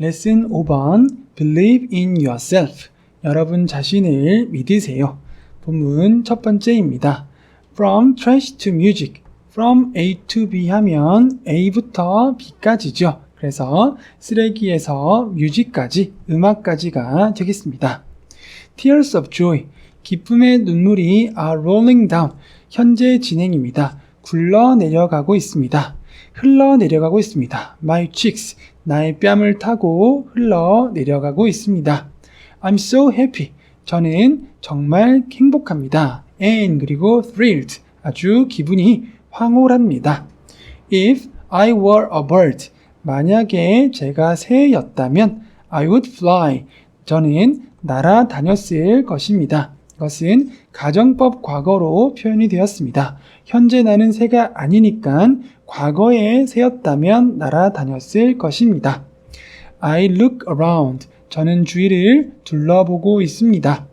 레슨 5번 Believe in yourself. 여러분 자신을 믿으세요. 본문 첫 번째입니다. From trash to music. From A to B 하면 A부터 B까지죠. 그래서 쓰레기에서 뮤직까지, 음악까지가 되겠습니다. Tears of joy. 기쁨의 눈물이 are rolling down. 현재 진행입니다. 굴러 내려가고 있습니다. 흘러 내려가고 있습니다. My cheeks. 나의 뺨을 타고 흘러 내려가고 있습니다. I'm so happy. 저는 정말 행복합니다. And 그리고 thrilled. 아주 기분이 황홀합니다. If I were a bird. 만약에 제가 새였다면 I would fly. 저는 날아다녔을 것입니다. 이것은 가정법 과거로 표현이 되었습니다. 현재 나는 새가 아니니까 과거에 새였다면 날아다녔을 것입니다. I look around. 저는 주위를 둘러보고 있습니다.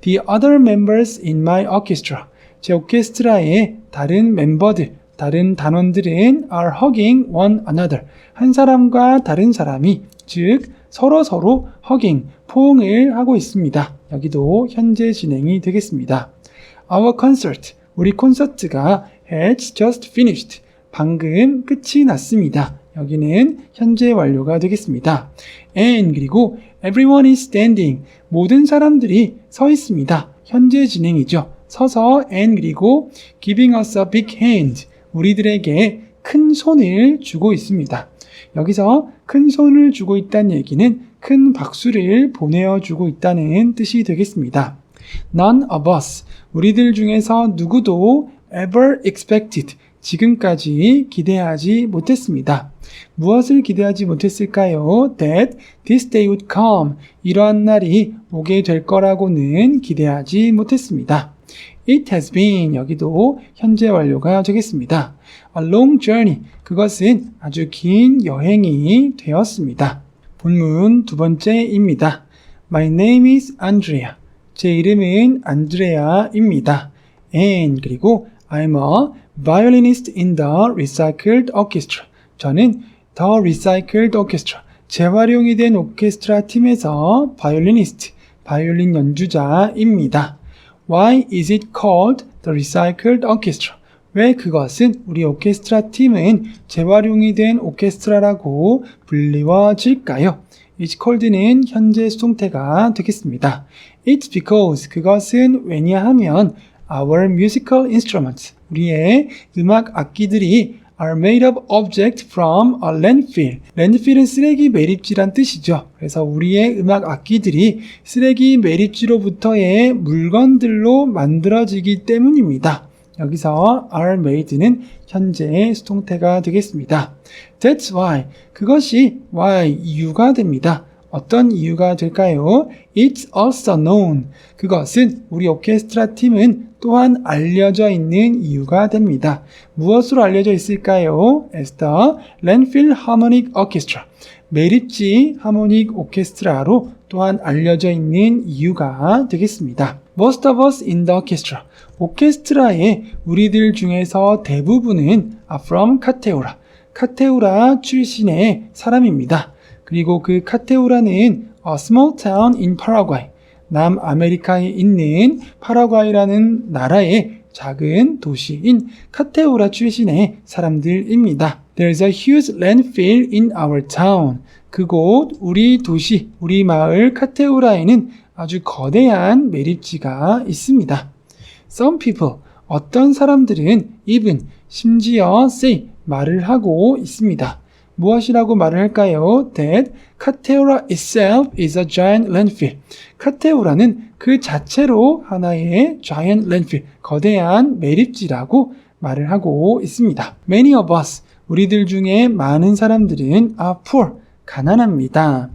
The other members in my orchestra. 제 오케스트라의 다른 멤버들, 다른 단원들은 are hugging one another. 한 사람과 다른 사람이, 즉, 서로 서로 hugging, 포옹을 하고 있습니다. 여기도 현재 진행이 되겠습니다. Our concert. 우리 콘서트가 has just finished. 방금 끝이 났습니다. 여기는 현재 완료가 되겠습니다. And 그리고 everyone is standing. 모든 사람들이 서 있습니다. 현재 진행이죠. 서서 and 그리고 giving us a big hand. 우리들에게 큰 손을 주고 있습니다. 여기서 큰 손을 주고 있다는 얘기는 큰 박수를 보내어 주고 있다는 뜻이 되겠습니다. None of us. 우리들 중에서 누구도 ever expected. 지금까지 기대하지 못했습니다. 무엇을 기대하지 못했을까요? That this day would come. 이러한 날이 오게 될 거라고는 기대하지 못했습니다. It has been. 여기도 현재 완료가 되겠습니다. A long journey. 그것은 아주 긴 여행이 되었습니다. 본문 두 번째입니다. My name is Andrea. 제 이름은 안드레아입니다. And 그리고 I'm a violinist in the recycled orchestra. 저는 The Recycled Orchestra, 재활용이 된 오케스트라 팀에서 바이올리니스트, 바이올린 연주자입니다. Why is it called the Recycled Orchestra? 왜 그것은 우리 오케스트라 팀은 재활용이 된 오케스트라라고 불리워질까요? It's called는 현재 수동태가 되겠습니다. It's because 그것은 왜냐하면 our musical instruments, 우리의 음악 악기들이 are made of object from a landfill. landfill은 쓰레기 매립지란 뜻이죠. 그래서 우리의 음악 악기들이 쓰레기 매립지로부터의 물건들로 만들어지기 때문입니다. 여기서 are made는 현재 수동태가 되겠습니다. That's why. 그것이 why 이유가 됩니다. 어떤 이유가 될까요? It's also known. 그것은 우리 오케스트라 팀은 또한 알려져 있는 이유가 됩니다. 무엇으로 알려져 있을까요? The Landfill Harmonic Orchestra. 매립지 하모닉 오케스트라로 또한 알려져 있는 이유가 되겠습니다. Most of us in the orchestra. 오케스트라의 우리들 중에서 대부분은 from 카테우라. 카테우라 출신의 사람입니다. 그리고 그 카테우라는 a small town in Paraguay. 남아메리카에 있는 파라과이라는 나라의 작은 도시인 카테우라 출신의 사람들입니다. There's a huge landfill in our town. 그곳 우리 도시, 우리 마을 카테우라에는 아주 거대한 매립지가 있습니다. Some people, 어떤 사람들은 even, 심지어 say, 말을 하고 있습니다. 무엇이라고 말을 할까요? That 카테우라 itself is a giant landfill. 카테우라는 그 자체로 하나의 giant landfill, 거대한 매립지라고 말을 하고 있습니다. Many of us, 우리들 중에 많은 사람들은 are poor, 가난합니다.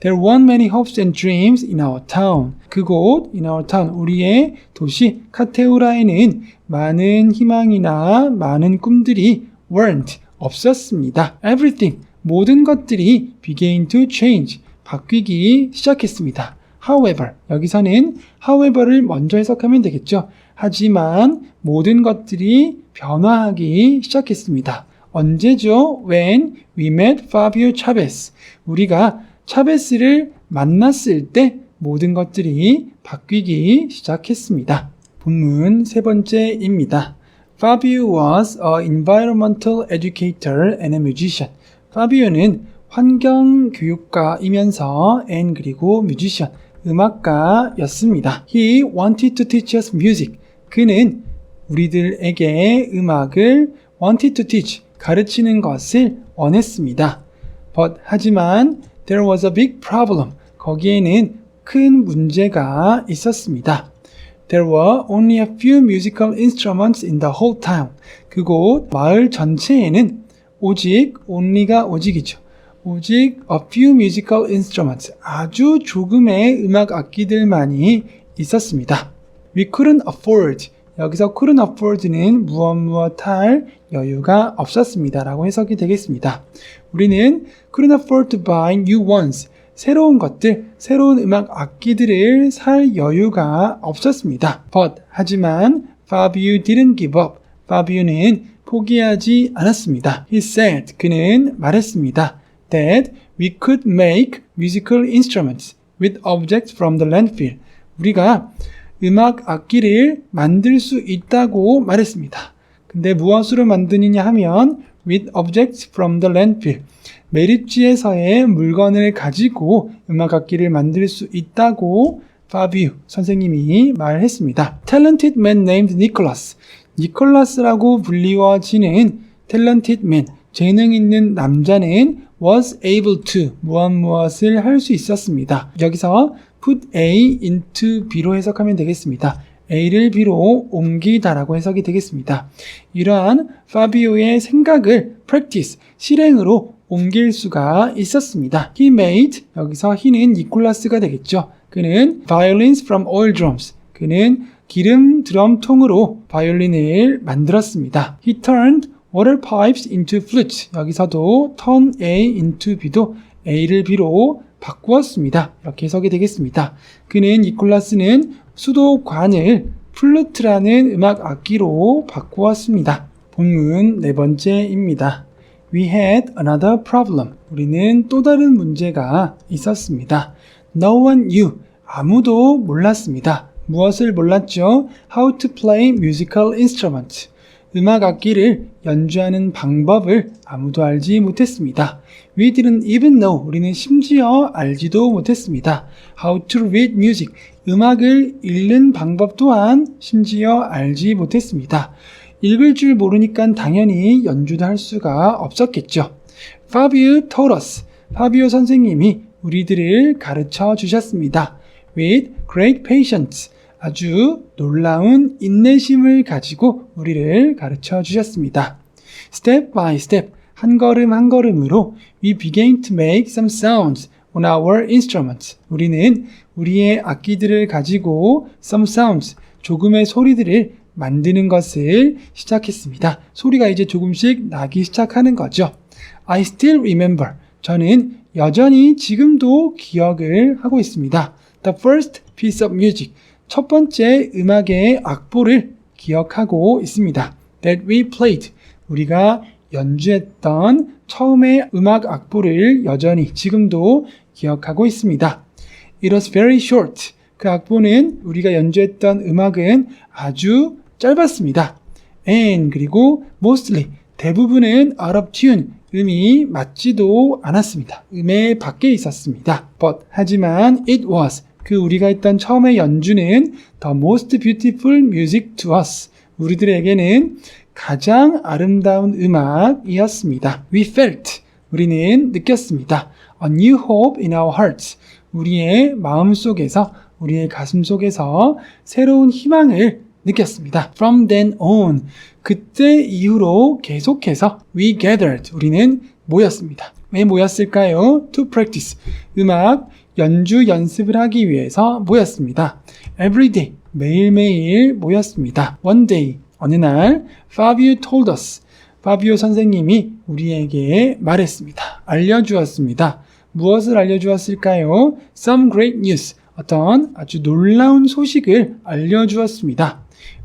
There weren't many hopes and dreams in our town. 그곳, in our town, 우리의 도시 카테우라에는 많은 희망이나 많은 꿈들이 weren't, 없었습니다. Everything, 모든 것들이 began to change, 바뀌기 시작했습니다. However, 여기서는 however를 먼저 해석하면 되겠죠. 하지만 모든 것들이 변화하기 시작했습니다. 언제죠? When we met Fabio Chavez. 우리가 차베스를 만났을 때 모든 것들이 바뀌기 시작했습니다. 본문 세 번째입니다. Fabio was a environmental educator and a musician. 파비오는 환경 교육가이면서 and 그리고 뮤지션, 음악가였습니다. He wanted to teach us music. 그는 우리들에게 음악을 wanted to teach, 가르치는 것을 원했습니다. But 하지만 there was a big problem. 거기에는 큰 문제가 있었습니다. There were only a few musical instruments in the whole town. 그곳 마을 전체에는 오직 only가 오직이죠. 오직 a few musical instruments. 아주 조금의 음악 악기들만이 있었습니다. We couldn't afford. 여기서 couldn't afford는 무엇 무엇 할 여유가 없었습니다. 라고 해석이 되겠습니다. 우리는 couldn't afford to buy new ones. 새로운 것들, 새로운 음악 악기들을 살 여유가 없었습니다. But, 하지만 Fabio didn't give up. Fabio는 포기하지 않았습니다. He said, 그는 말했습니다. That we could make musical instruments with objects from the landfill. 우리가 음악 악기를 만들 수 있다고 말했습니다. 근데 무엇으로 만드느냐 하면 with objects from the landfill. 매립지에서의 물건을 가지고 음악 악기를 만들 수 있다고 파비우 선생님이 말했습니다. Talented man named Nicholas. 니콜라스라고 불리워지는 talented man, 재능 있는 남자는 was able to 무엇 무엇을 할 수 있었습니다. 여기서 put A into B로 해석하면 되겠습니다. A를 B로 옮기다라고 해석이 되겠습니다. 이러한 파비오의 생각을 practice, 실행으로 옮길 수가 있었습니다. He made, 여기서 he는 니콜라스가 되겠죠. 그는 violins from oil drums. 그는 기름 드럼 통으로 바이올린을 만들었습니다. He turned water pipes into flutes. 여기서도 turn A into B도 A를 B로 바꾸었습니다. 이렇게 해석이 되겠습니다. 그는 니콜라스는 수도관을 플루트라는 음악 악기로 바꾸었습니다. 본문 네 번째입니다. We had another problem. 우리는 또 다른 문제가 있었습니다. No one knew. 아무도 몰랐습니다. 무엇을 몰랐죠? How to play musical instrument. 음악 악기를 연주하는 방법을 아무도 알지 못했습니다. We didn't even know. 우리는 심지어 알지도 못했습니다. How to read music. 음악을 읽는 방법 또한 심지어 알지 못했습니다. 읽을 줄 모르니까 당연히 연주도 할 수가 없었겠죠. Fabio taught us. 파비오 선생님이 우리들을 가르쳐 주셨습니다. With great patience. 아주 놀라운 인내심을 가지고 우리를 가르쳐 주셨습니다. Step by step, 한 걸음 한 걸음으로 we began to make some sounds on our instruments. 우리는 우리의 악기들을 가지고 some sounds, 조금의 소리들을 만드는 것을 시작했습니다. 소리가 이제 조금씩 나기 시작하는 거죠. I still remember. 저는 여전히 지금도 기억을 하고 있습니다. The first piece of music. 첫 번째 음악의 악보를 기억하고 있습니다. That we played. 우리가 연주했던 처음의 음악 악보를 여전히 지금도 기억하고 있습니다. It was very short. 그 악보는 우리가 연주했던 음악은 아주 짧았습니다. And 그리고 mostly 대부분은 out of tune 음이 맞지도 않았습니다. 음의 밖에 있었습니다. But 하지만 it was 그 우리가 했던 처음의 연주는 the most beautiful music to us 우리들에게는 가장 아름다운 음악이었습니다. We felt 우리는 느꼈습니다. A new hope in our hearts 우리의 마음 속에서 우리의 가슴 속에서 새로운 희망을 느꼈습니다. From then on 그때 이후로 계속해서 we gathered 우리는 모였습니다. 왜 모였을까요? To practice 음악 연주 연습을 하기 위해서 모였습니다. Every day 매일매일 모였습니다. One day 어느 날 Fabio told us 파비오 선생님이 우리에게 말했습니다. 알려주었습니다. 무엇을 알려주었을까요? Some great news. 어떤 아주 놀라운 소식을 알려주었습니다.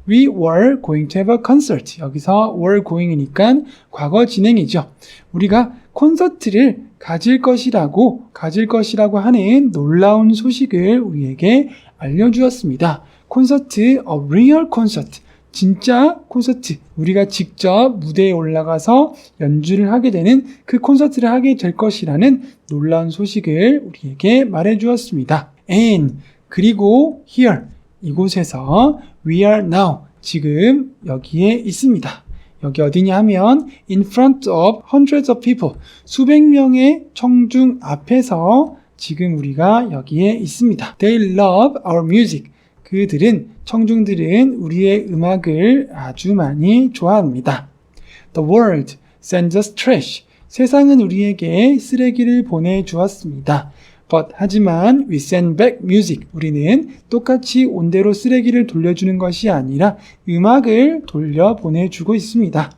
We were going to have a concert. 여기서 were going이니까 과거 진행이죠. 우리가 콘서트를 가질 것이라고 가질 것이라고 하는 놀라운 소식을 우리에게 알려주었습니다. 콘서트, a real concert. 진짜 콘서트. 우리가 직접 무대에 올라가서 연주를 하게 되는 그 콘서트를 하게 될 것이라는 놀라운 소식을 우리에게 말해 주었습니다. And 그리고 here 이곳에서 we are now 지금 여기에 있습니다. 여기 어디냐 하면 in front of hundreds of people 수백 명의 청중 앞에서 지금 우리가 여기에 있습니다. They love our music. 그들은 청중들은 우리의 음악을 아주 많이 좋아합니다. The world sends us trash. 세상은 우리에게 쓰레기를 보내주었습니다. But 하지만 we send back music. 우리는 똑같이 온대로 쓰레기를 돌려주는 것이 아니라 음악을 돌려 보내주고 있습니다.